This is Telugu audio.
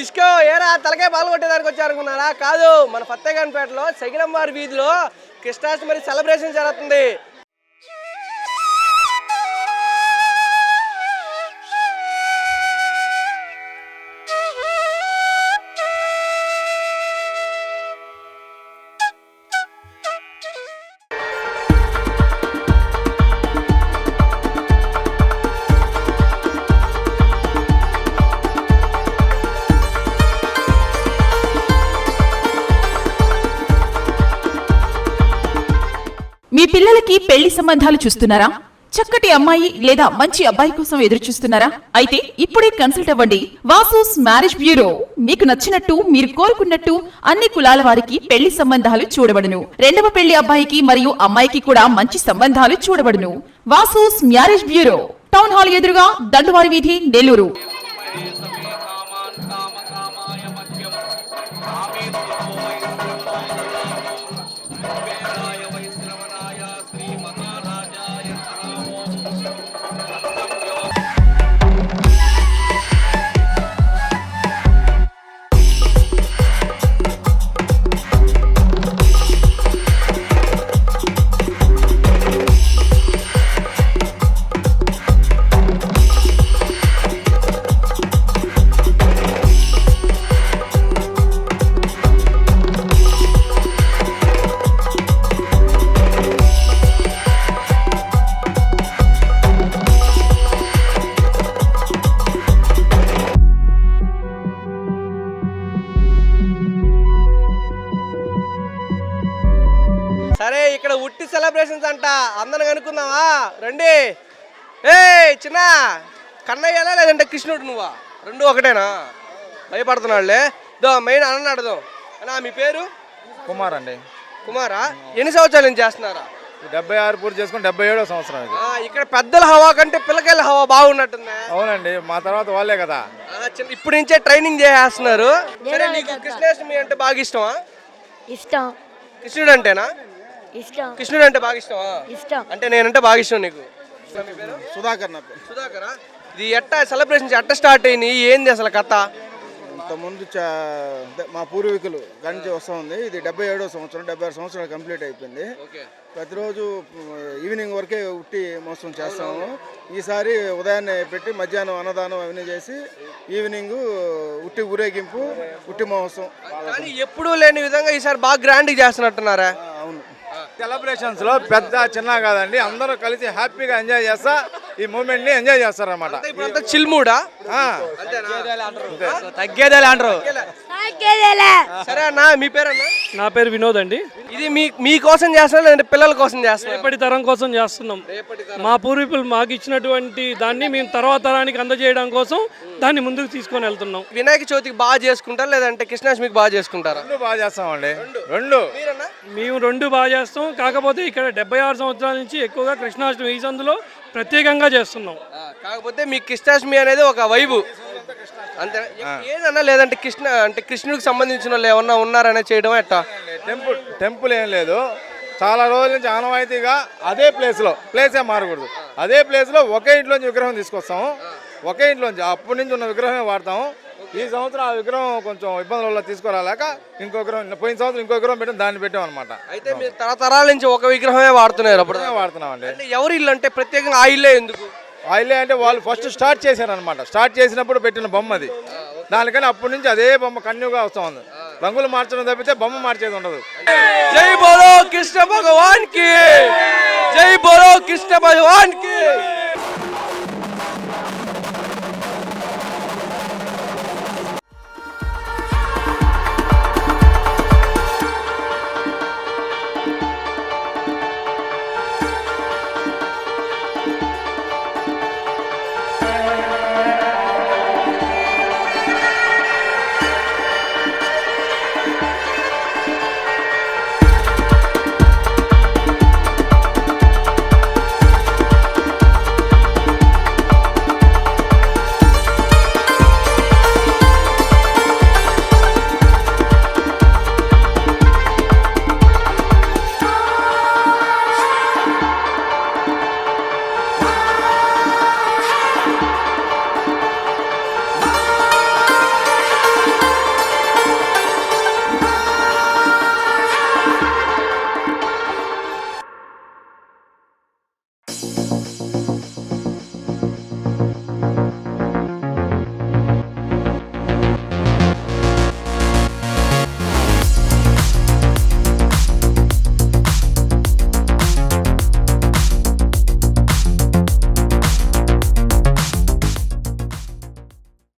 డిస్కో ఏరా తలకే పాలు కొట్టేదానికి వచ్చారనుకున్నారా? కాదు మన ఫత్తేగాన్పేటలో సగిలంవారి వీధిలో కృష్ణాష్టమి సెలబ్రేషన్ జరుగుతుంది. మీ పిల్లలకి పెళ్ళి సంబంధాలు చూస్తున్నారా? చక్కటి అమ్మాయి లేదా మంచి అబ్బాయి కోసం ఎదురు చూస్తున్నారా? అయితే ఇప్పుడే కన్సల్ట్ అవ్వండి. Vasus marriage bureau. మీకు నచ్చినట్టు మీరు కోరుకున్నట్టు అన్ని కులాల వారికి పెళ్ళి సంబంధాలు చూడబడును. రెండవ పెళ్ళి అబ్బాయికి మరియు అమ్మాయికి కూడా మంచి సంబంధాలు చూడబడును. Vasus marriage bureau. Town hall ఎదురుగా దండువారి వీధి నెల్లూరు. సెలబ్రేషన్స్ అంట. అందరం కనుక్కుందామా? రండి. ఏ చిన్న. కన్నయ్యలా లేదంటే కృష్ణుడు నువ్వా? రెండు ఒకటేనా? భయపడుతున్నాడులే. దో మెయిన్ అన్న అడదాం అన్నా మీ పేరు? కుమార్ అండి. కుమారా? ఎన్ని సంవత్సరాల నుంచి చేస్తున్నారా? డెబ్బై ఆరు పూర్తి చేసుకుని డెబ్బై ఏడో సంవత్సరం ఇది. ఇక్కడ పెద్దల హవా కంటే పిల్లకాయల హవా బాగున్నట్టుందా. అవునండి మా తర్వాత వాళ్ళే కదా. ఇప్పుడు నుంచే ట్రైనింగ్ చేసేస్తున్నారు. సరే నీకు కృష్ణాష్టమి అంటే బాగా ఇష్టమా? ఇష్టం. కృష్ణుడు అంటేనా? ఇష్టం. కృష్ణుడు అంటే బాగా ఇష్టమా? ఇష్టం. అంటే నేనంటే బాగా ఇష్టం నీకు. మీ పేరు? సుధాకర్ నా పేరు. సుధాకరా? ఇది ఎట్టా సెలబ్రేషన్స్ ఎట్ట స్టార్ట్ అయినాయి? ఏంది అసలు కథ? ఇంతకుముందు అదే మా పూర్వీకులు గణించి వస్తూ ఉంది. ఇది డెబ్బై ఏడో సంవత్సరం డెబ్బై ఆరు సంవత్సరాలు కంప్లీట్ అయిపోయింది. ఓకే. ప్రతిరోజు ఈవినింగ్ వరకే ఉట్టి మోసం చేస్తాము. ఈసారి ఉదయాన్నే పెట్టి మధ్యాహ్నం అన్నదానం అవన్నీ చేసి ఈవినింగ్ ఉట్టి ఊరేగింపు ఉట్టి మహోత్సవం. కానీ ఎప్పుడూ లేని విధంగా ఈసారి బాగా గ్రాండ్ చేస్తున్నట్టున్నారా. అవును. సెలబ్రేషన్స్లో పెద్ద చిన్న కాదండి. అందరూ కలిసి హ్యాపీగా ఎంజాయ్ చేస్తా ఈ మూమెంట్ని ఎంజాయ్ చేస్తారన్నమాట. చిల్మూడా? తగ్గేదే అంటారు. సరే అన్న మీ పేరన్నా? నా పేరు వినోద్ అండి. ఇది మీ మీ కోసం చేస్తున్నా లేదంటే పిల్లల కోసం చేస్తున్నా రేపటి తరం కోసం చేస్తున్నాం. మా పూర్వీకులు మాకు ఇచ్చినటువంటి దాన్ని మేము తర్వాత తరానికి అందజేయడం కోసం దాన్ని ముందుకు తీసుకొని వెళ్తున్నాం. వినాయక చవితికి బాగా చేసుకుంటారా లేదంటే కృష్ణాష్టమికి బాగా చేసుకుంటారా? రెండు బాగా చేస్తామండి. రెండు. మీరన్నా? మేము రెండు బాగా చేస్తాం. కాకపోతే ఇక్కడ డెబ్బై ఆరు సంవత్సరాల నుంచి ఎక్కువగా కృష్ణాష్టమి ఈ సందులో ప్రత్యేకంగా చేస్తున్నాం. కాకపోతే మీ కృష్ణాష్టమి అనేది ఒక వైబు. అంతే. ఏదన్నా లేదంటే కృష్ణ అంటే కృష్ణుడికి సంబంధించిన వాళ్ళు ఏమన్నా ఉన్నారనే చేయడం ఎట్టా? టెంపుల్ టెంపుల్ ఏం లేదు. చాలా రోజుల నుంచి ఆనవాయితీగా అదే ప్లేస్లో ప్లేసే మారకూడదు. అదే ప్లేస్లో ఒకే ఇంట్లోంచి విగ్రహం తీసుకొస్తాము. ఒకే ఇంట్లోంచి అప్పటి నుంచి ఉన్న విగ్రహమే వాడతాము. ఈ సంవత్సరం ఆ విగ్రహం కొంచెం ఇబ్బందుల వల్ల తీసుకురాలేక ఇంకో విగ్రహం పోయిన సంవత్సరం ఇంకో విగ్రహం పెట్టి దాన్ని పెట్టాం అనమాట అయితే మీరు తరతరాల నుంచి ఒక విగ్రహమే వాడుతున్నారు అప్పుడు. వాడుతున్నామండి. అంటే ఎవరి ఇల్లు అంటే ప్రత్యేకంగా ఆ ఇల్లే ఎందుకు? ఆయిలే అంటే వాళ్ళు ఫస్ట్ స్టార్ట్ చేశారనమాట స్టార్ట్ చేసినప్పుడు పెట్టిన బొమ్మ అది. దానికని అప్పటి నుంచి అదే బొమ్మ కన్యూగా వస్తూ ఉంది. రంగులు మార్చడం తప్పితే బొమ్మ మార్చేది ఉండదు. జై బోలో కృష్ణ భగవాన్కి జై బోలో కృష్ణ భగవాన్కి